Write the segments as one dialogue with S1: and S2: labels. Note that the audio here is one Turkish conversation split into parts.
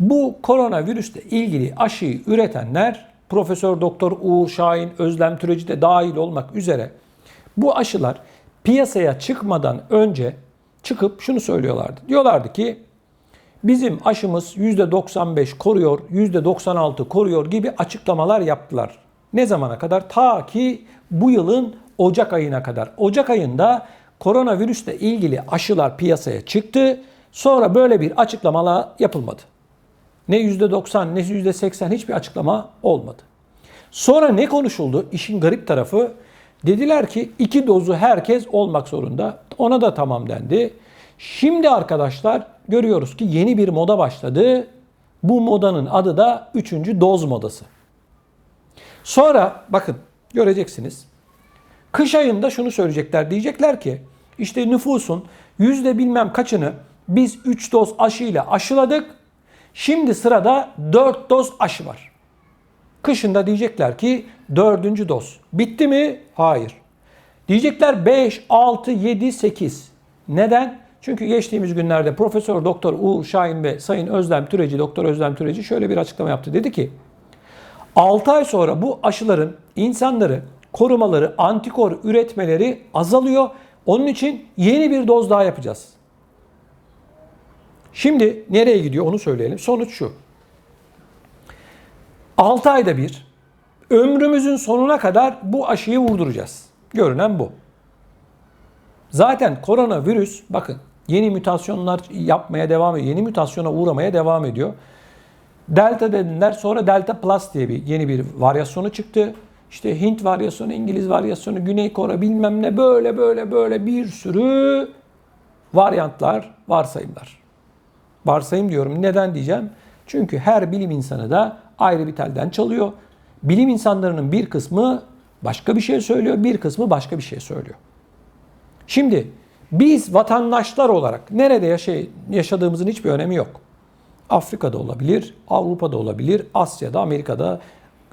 S1: Bu koronavirüsle ilgili aşıyı üretenler Profesör Doktor Uğur Şahin, Özlem Türeci de dahil olmak üzere bu aşılar piyasaya çıkmadan önce çıkıp şunu söylüyorlardı. Diyorlardı ki bizim aşımız %95 koruyor, %96 koruyor gibi açıklamalar yaptılar. Ne zamana kadar? Ta ki bu yılın Ocak ayına kadar. Ocak ayında koronavirüsle ilgili aşılar piyasaya çıktı. Sonra böyle bir açıklamalar yapılmadı. Ne %90 ne %80 hiçbir açıklama olmadı. Sonra ne konuşuldu? İşin garip tarafı dediler ki iki dozu herkes olmak zorunda. Ona da tamam dendi. Şimdi arkadaşlar görüyoruz ki yeni bir moda başladı. Bu modanın adı da üçüncü doz modası. Sonra bakın göreceksiniz. Kış ayında şunu söyleyecekler. Diyecekler ki işte nüfusun yüzde bilmem kaçını biz 3 doz aşıyla aşıladık. Şimdi sırada 4 doz aşı var. Kışında diyecekler ki 4. doz. Bitti mi? Hayır. Diyecekler 5, 6, 7, 8. Neden? Çünkü geçtiğimiz günlerde Profesör Doktor Uğur Şahin ve Sayın Özlem Türeci, Doktor Özlem Türeci şöyle bir açıklama yaptı. Dedi ki 6 ay sonra bu aşıların insanları korumaları, antikor üretmeleri azalıyor. Onun için yeni bir doz daha yapacağız. Şimdi nereye gidiyor onu söyleyelim. Sonuç şu. 6 ayda bir ömrümüzün sonuna kadar bu aşıyı vurduracağız. Görünen bu. Zaten koronavirüs bakın yeni mutasyonlar yapmaya devam ediyor. Yeni mutasyona uğramaya devam ediyor. Delta dediler sonra Delta Plus diye bir yeni bir varyasyonu çıktı. İşte Hint varyasyonu, İngiliz varyasyonu, Güney Kore bilmem ne böyle böyle böyle bir sürü varyantlar, varsayımlar. Varsayım diyorum. Neden diyeceğim? Çünkü her bilim insanı da ayrı bir telden çalıyor. Bilim insanlarının bir kısmı başka bir şey söylüyor, bir kısmı başka bir şey söylüyor. Şimdi biz vatandaşlar olarak nerede yaşay yaşadığımızın hiçbir önemi yok. Afrika'da olabilir, Avrupa'da olabilir, Asya'da, Amerika'da,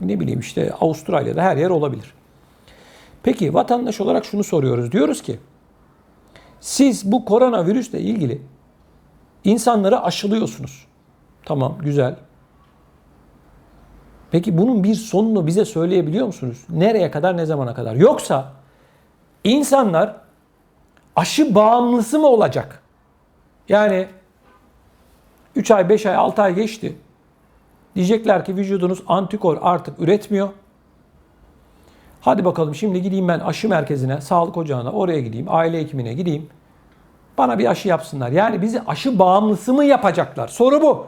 S1: ne bileyim işte Avustralya'da her yer olabilir. Peki vatandaş olarak şunu soruyoruz. Diyoruz ki siz bu koronavirüsle ilgili insanları aşılıyorsunuz. Tamam güzel. Peki bunun bir sonunu bize söyleyebiliyor musunuz? Nereye kadar ne zamana kadar? Yoksa insanlar aşı bağımlısı mı olacak? Yani 3 ay, 5 ay, 6 ay geçti. Diyecekler ki vücudunuz antikor artık üretmiyor. Hadi bakalım şimdi gideyim ben aşı merkezine, sağlık ocağına, oraya gideyim, aile hekimine gideyim. Bana bir aşı yapsınlar. Yani bizi aşı bağımlısı mı yapacaklar? Soru bu.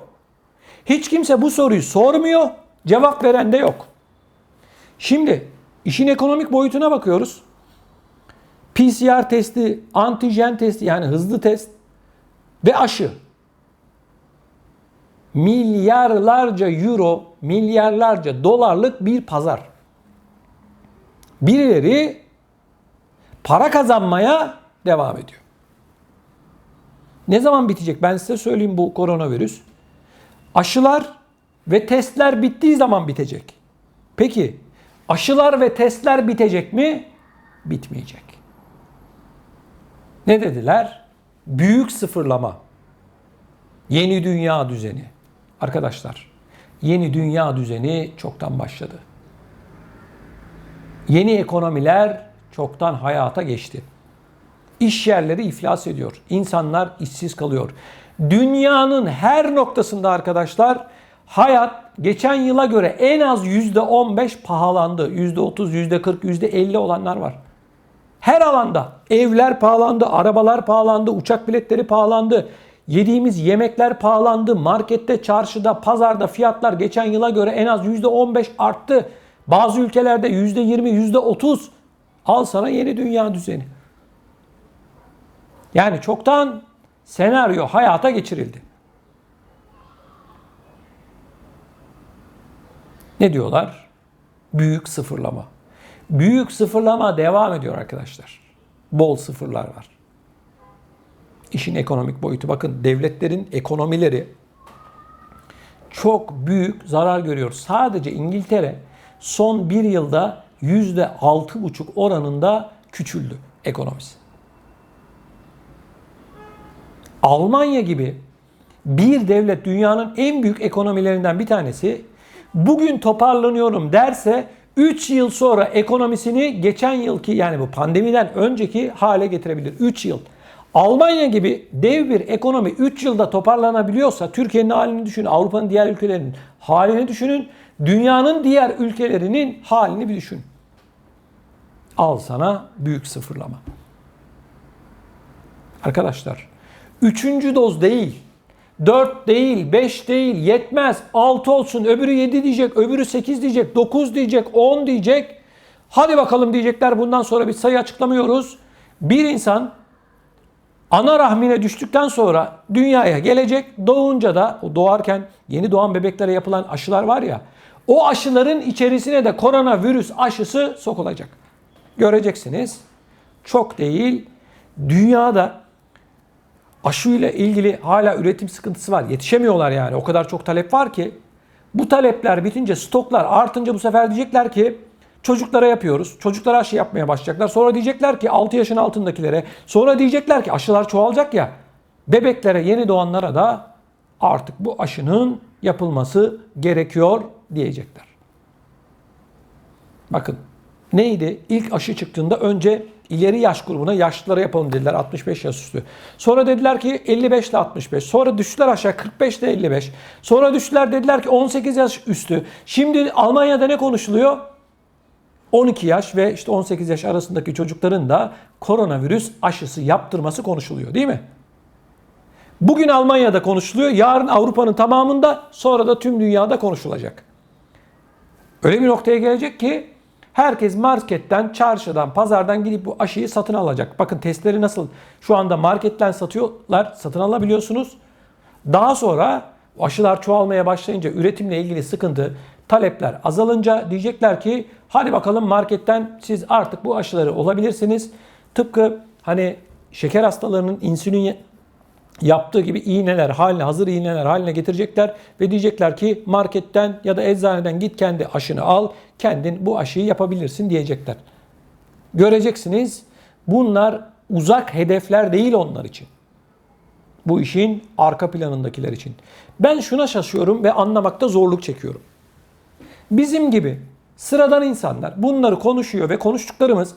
S1: Hiç kimse bu soruyu sormuyor. Cevap veren de yok. Şimdi işin ekonomik boyutuna bakıyoruz. PCR testi, antijen testi yani hızlı test ve aşı milyarlarca euro, milyarlarca dolarlık bir pazar. Birileri para kazanmaya devam ediyor. Ne zaman bitecek? Ben size söyleyeyim bu koronavirüs. Aşılar ve testler bittiği zaman bitecek. Peki aşılar ve testler bitecek mi? Bitmeyecek. Ne dediler? Büyük sıfırlama. Yeni dünya düzeni. Arkadaşlar, yeni dünya düzeni çoktan başladı. Yeni ekonomiler çoktan hayata geçti. İş yerleri iflas ediyor. İnsanlar işsiz kalıyor. Dünyanın her noktasında arkadaşlar hayat geçen yıla göre en az %15 pahalandı. %30, %40, %50 olanlar var. Her alanda evler pahalandı, arabalar pahalandı, uçak biletleri pahalandı. Yediğimiz yemekler pahalandı. Markette, çarşıda, pazarda fiyatlar geçen yıla göre en az %15 arttı. Bazı ülkelerde %20, %30. Al sana yeni dünya düzeni. Yani çoktan senaryo hayata geçirildi. Ne diyorlar? Büyük sıfırlama. Büyük sıfırlama devam ediyor arkadaşlar. Bol sıfırlar var. İşin ekonomik boyutu. Bakın devletlerin ekonomileri çok büyük zarar görüyor. Sadece İngiltere son bir yılda yüzde altı buçuk oranında küçüldü ekonomisi. Almanya gibi bir devlet dünyanın en büyük ekonomilerinden bir tanesi bugün toparlanıyorum derse 3 yıl sonra ekonomisini geçen yılki yani bu pandemiden önceki hale getirebilir. 3 yıl. Almanya gibi dev bir ekonomi 3 yılda toparlanabiliyorsa Türkiye'nin halini düşünün, Avrupa'nın diğer ülkelerinin halini düşünün, dünyanın diğer ülkelerinin halini bir düşün. Al sana büyük sıfırlama. Arkadaşlar, üçüncü doz değil, 4 değil, 5 değil, yetmez. 6 olsun, öbürü 7 diyecek, öbürü 8 diyecek, 9 diyecek, 10 diyecek. Hadi bakalım diyecekler bundan sonra bir sayı açıklamıyoruz. Bir insan ana rahmine düştükten sonra dünyaya gelecek. Doğunca da doğarken yeni doğan bebeklere yapılan aşılar var ya. O aşıların içerisine de koronavirüs aşısı sokulacak. Göreceksiniz. Çok değil. Dünyada aşıyla ilgili hala üretim sıkıntısı var. Yetişemiyorlar yani. O kadar çok talep var ki. Bu talepler bitince, stoklar artınca bu sefer diyecekler ki çocuklara yapıyoruz. Çocuklara aşı yapmaya başlayacaklar. Sonra diyecekler ki 6 yaşın altındakilere. Sonra diyecekler ki aşılar çoğalacak ya. Bebeklere, yeni doğanlara da artık bu aşının yapılması gerekiyor diyecekler. Bakın neydi? İlk aşı çıktığında önce ileri yaş grubuna yaşlılara yapalım dediler 65 yaş üstü. Sonra dediler ki 55 ile 65. Sonra düştüler aşağı 45 ile 55. Sonra düştüler dediler ki 18 yaş üstü. Şimdi Almanya'da ne konuşuluyor? 12 yaş ve işte 18 yaş arasındaki çocukların da koronavirüs aşısı yaptırması konuşuluyor değil mi? Bugün Almanya'da konuşuluyor, yarın Avrupa'nın tamamında, sonra da tüm dünyada konuşulacak. Öyle bir noktaya gelecek ki herkes marketten, çarşıdan, pazardan gidip bu aşıyı satın alacak. Bakın testleri nasıl şu anda marketten satıyorlar, satın alabiliyorsunuz. Daha sonra aşılar çoğalmaya başlayınca üretimle ilgili sıkıntı, talepler azalınca diyecekler ki hadi bakalım marketten siz artık bu aşıları olabilirsiniz. Tıpkı hani şeker hastalarının insülin yaptığı gibi iğneler haline, hazır iğneler haline getirecekler ve diyecekler ki marketten ya da eczaneden git kendi aşını al, kendin bu aşıyı yapabilirsin diyecekler. Göreceksiniz bunlar uzak hedefler değil onlar için. Bu işin arka planındakiler için. Ben şuna şaşıyorum ve anlamakta zorluk çekiyorum. Bizim gibi sıradan insanlar bunları konuşuyor ve konuştuklarımız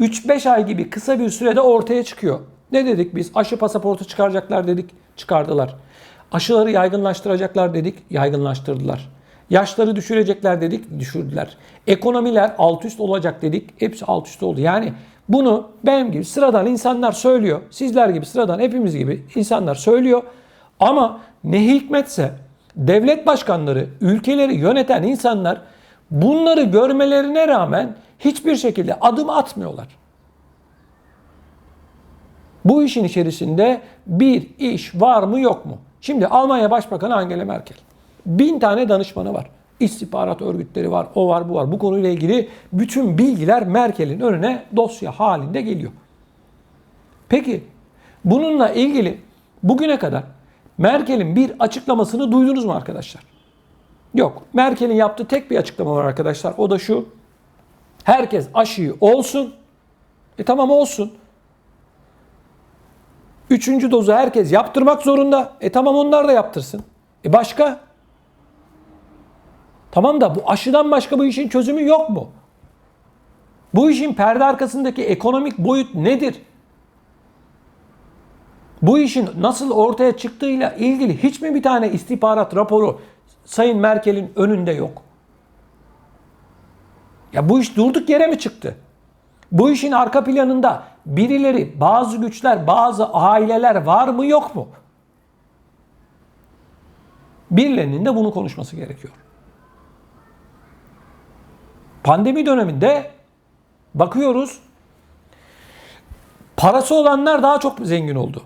S1: 3-5 ay gibi kısa bir sürede ortaya çıkıyor. Ne dedik biz? Aşı pasaportu çıkaracaklar dedik, çıkardılar. Aşıları yaygınlaştıracaklar dedik, yaygınlaştırdılar. Yaşları düşürecekler dedik, düşürdüler. Ekonomiler alt üst olacak dedik, hepsi alt üst oldu. Yani bunu benim gibi sıradan insanlar söylüyor. Sizler gibi sıradan hepimiz gibi insanlar söylüyor. Ama ne hikmetse devlet başkanları, ülkeleri yöneten insanlar bunları görmelerine rağmen hiçbir şekilde adım atmıyorlar. Bu işin içerisinde bir iş var mı yok mu? Şimdi Almanya Başbakanı Angela Merkel. Bin tane danışmanı var. İstihbarat örgütleri var, o var, bu var. Bu konuyla ilgili bütün bilgiler Merkel'in önüne dosya halinde geliyor. Peki bununla ilgili bugüne kadar Merkel'in bir açıklamasını duydunuz mu arkadaşlar? Yok. Merkel'in yaptığı tek bir açıklama var arkadaşlar. O da şu. Herkes aşıyı olsun. E tamam olsun. Üçüncü dozu herkes yaptırmak zorunda. E tamam onlar da yaptırsın. E başka? Tamam da bu aşıdan başka bu işin çözümü yok mu? Bu işin perde arkasındaki ekonomik boyut nedir? Bu işin nasıl ortaya çıktığıyla ilgili hiç mi bir tane istihbarat raporu Sayın Merkel'in önünde yok? Ya bu iş durduk yere mi çıktı? Bu işin arka planında birileri, bazı güçler, bazı aileler var mı yok mu? Birilerinin de bunu konuşması gerekiyor. Pandemi döneminde bakıyoruz parası olanlar daha çok zengin oldu.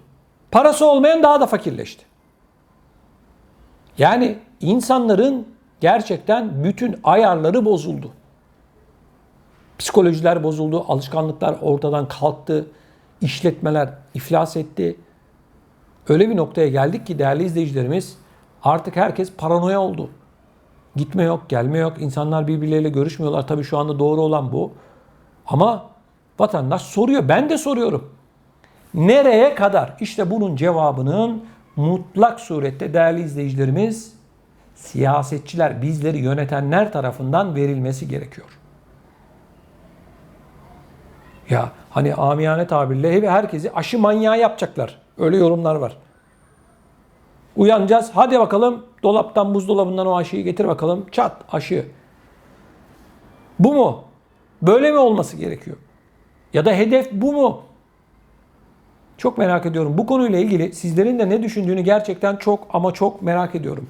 S1: Parası olmayan daha da fakirleşti. Yani insanların gerçekten bütün ayarları bozuldu. Psikolojiler bozuldu, alışkanlıklar ortadan kalktı, işletmeler iflas etti. Öyle bir noktaya geldik ki değerli izleyicilerimiz artık herkes paranoya oldu. Gitme yok, gelme yok. İnsanlar birbirleriyle görüşmüyorlar. Tabii şu anda doğru olan bu. Ama vatandaş soruyor. Ben de soruyorum. Nereye kadar? İşte bunun cevabının mutlak surette değerli izleyicilerimiz siyasetçiler, bizleri yönetenler tarafından verilmesi gerekiyor. Ya hani amiyane tabirle herkesi aşı manyağı yapacaklar. Öyle yorumlar var. Uyanacağız. Hadi bakalım dolaptan buzdolabından o aşıyı getir bakalım. Çat aşı. Bu mu? Böyle mi olması gerekiyor? Ya da hedef bu mu? Çok merak ediyorum. Bu konuyla ilgili sizlerin de ne düşündüğünü gerçekten çok ama çok merak ediyorum.